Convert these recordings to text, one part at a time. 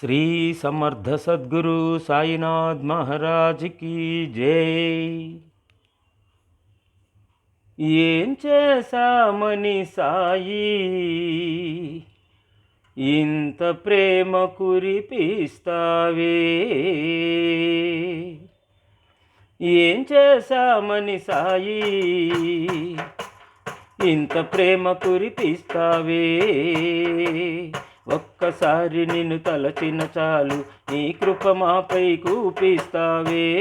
శ్రీ సమర్థ సద్గురు సాయినాథ్ మహారాజ్ కీ జై. ఏం చేశామని సాయి? ఇంత ప్రేమ కురిపిస్తావే? ఏం చేశామని సాయి? ఇంత ప్రేమ కురిపిస్తావే? ఒక్కసారి నిన్ను తలచిన చాలు నీ కృప మాపై కూపిస్తావే.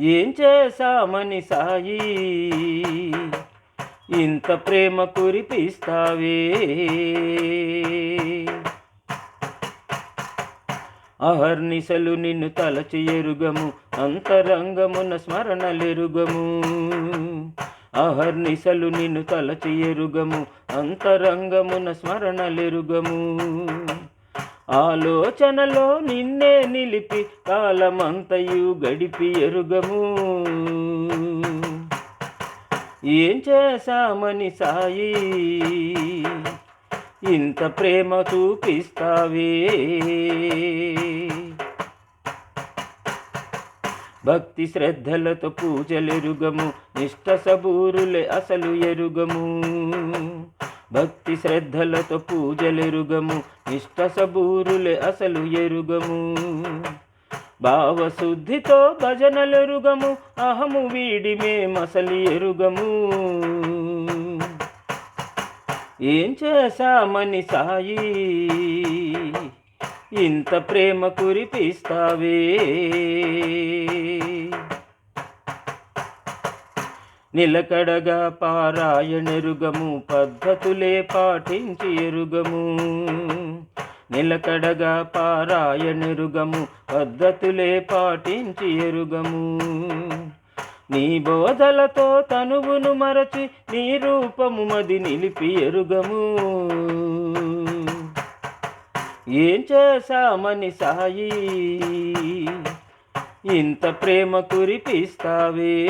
ఏం చేశామని సాయి? ఇంత ప్రేమ కురిపిస్తావే. అహర్నిశలు నిన్ను తలచి ఎరుగము అంతరంగమున స్మరణలెరుగము. అహర్నిశలు నిన్ను తలచి ఎరుగము అంతరంగమున స్మరణలెరుగము. ఆలోచనలో నిన్నే నిలిపి కాలమంతయు గడిపి ఎరుగము ఏం చేశామని సాయి? ఇంత ప్రేమ చూపిస్తావే? భక్తి శ్రద్ధలతో పూజలెరుగము నిష్ట సబూరులే అసలు ఎరుగము. భక్తి శ్రద్ధలతో పూజలెరుగము నిష్ట సబూరులే అసలు ఎరుగము. భావశుద్ధితో భజనలెరుగము అహము వీడి మేమసలి ఎరుగము. ఏం చేశామని సాయి? ఇంత ప్రేమ కురిపిస్తావే. నిలకడగా పారాయణెరుగము పద్ధతులే పాటించి ఎరుగము. నిలకడగా పారాయణెరుగము పద్ధతులే పాటించి ఎరుగము. నీ బోధలతో తనువును మరచి నీ రూపము మది నిలిపి ఎరుగము. ఏం చేశామని సాయి ఇంత ప్రేమ కురిపిస్తావే?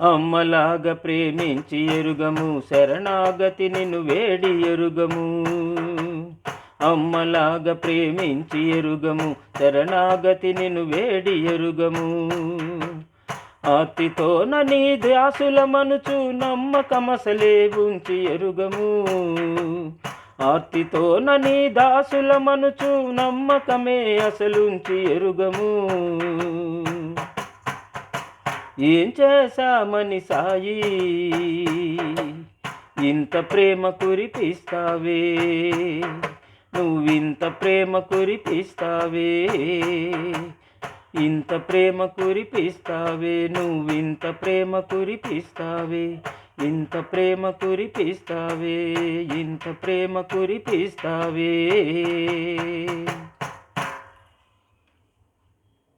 అమ్మలాగా ప్రేమించి ఎరుగము శరణాగతి నిన్ను వేడి ఎరుగము. అమ్మలాగా ప్రేమించి ఎరుగము శరణాగతి నిన్ను వేడి ఎరుగము. ఆర్తితో నీ దాసుల మనుచు నమ్మకమసలే ఉంచి ఎరుగము. ఆర్తితో నీ దాసుల మనుచు నమ్మకమే అసలుంచి ఎరుగము. ఏం చేశామని సాయి? ఇంత ప్రేమ కురిపిస్తావే. నువ్వింత ప్రేమ కురిపిస్తావే. ఇంత ప్రేమ కురిపిస్తావే నువ్వింత ప్రేమ కురిపిస్తావే ఇంత ప్రేమ కురిపిస్తావే ఇంత ప్రేమ కురిపిస్తావే.